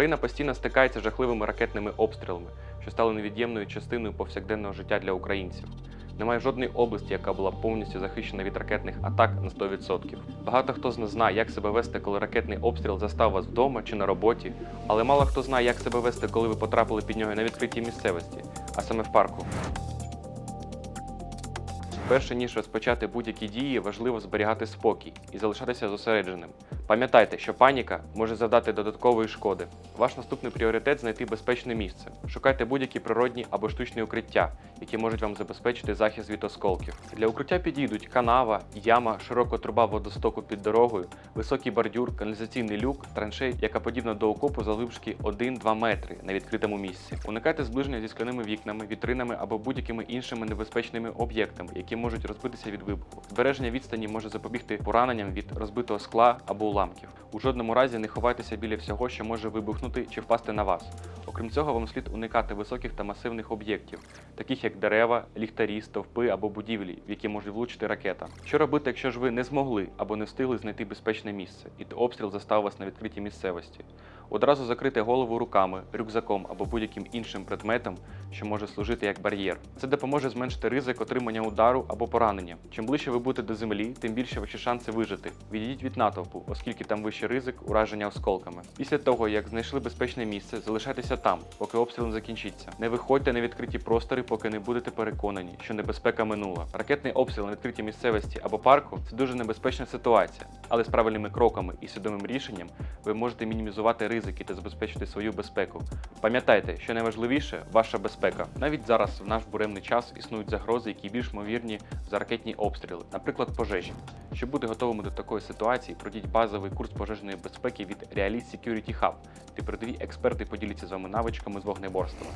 Україна постійно стикається з жахливими ракетними обстрілами, що стали невід'ємною частиною повсякденного життя для українців. Немає жодної області, яка була повністю захищена від ракетних атак на 100%. Багато хто з нас знає, як себе вести, коли ракетний обстріл застав вас вдома чи на роботі, але мало хто знає, як себе вести, коли ви потрапили під нього на відкритій місцевості, а саме в парку. Перше ніж розпочати будь-які дії, важливо зберігати спокій і залишатися зосередженим. Пам'ятайте, що паніка може завдати додаткової шкоди. Ваш наступний пріоритет знайти безпечне місце. Шукайте будь-які природні або штучні укриття, які можуть вам забезпечити захист від осколків. Для укриття підійдуть канава, яма, широка труба водостоку під дорогою, високий бордюр, каналізаційний люк, траншей, яка подібна до окопу заввишки 1-2 метри на відкритому місці. Уникайте зближення зі скляними вікнами, вітринами або будь-якими іншими небезпечними об'єктами, які можуть розбитися від вибуху. Збереження відстані може запобігти пораненням від розбитого скла або уламків. У жодному разі не ховайтеся біля всього, що може вибухнути чи впасти на вас. Окрім цього, вам слід уникати високих та масивних об'єктів, таких як дерева, ліхтарі, стовпи або будівлі, в які може влучити ракета. Що робити, якщо ж ви не змогли або не встигли знайти безпечне місце, і обстріл застав вас на відкритій місцевості? Одразу закрити голову руками, рюкзаком або будь-яким іншим предметом, що може служити як бар'єр. Це допоможе зменшити ризик отримання удару або поранення. Чим ближче ви будете до землі, тим більше ваші шанси вижити. Відійдіть від натовпу, оскільки там вищий ризик ураження осколками. Після того, як знайшли безпечне місце, залишайтеся там, поки обстріл не закінчиться. Не виходьте на відкриті простори, поки не будете переконані, що небезпека минула. Ракетний обстріл на відкритій місцевості або парку це дуже небезпечна ситуація, але з правильними кроками і свідомим рішенням ви можете мінімізувати ризики та забезпечити свою безпеку. Пам'ятайте, що найважливіше ваша безпека. Навіть зараз, в наш буремний час, існують загрози, які більш ймовірні за ракетні обстріли, наприклад, пожежі. Щоб бути готовими до такої ситуації, пройдіть базовий курс пожежної безпеки від Realist Security Hub, де передові експерти поділяться з вами навичками з вогнеборства.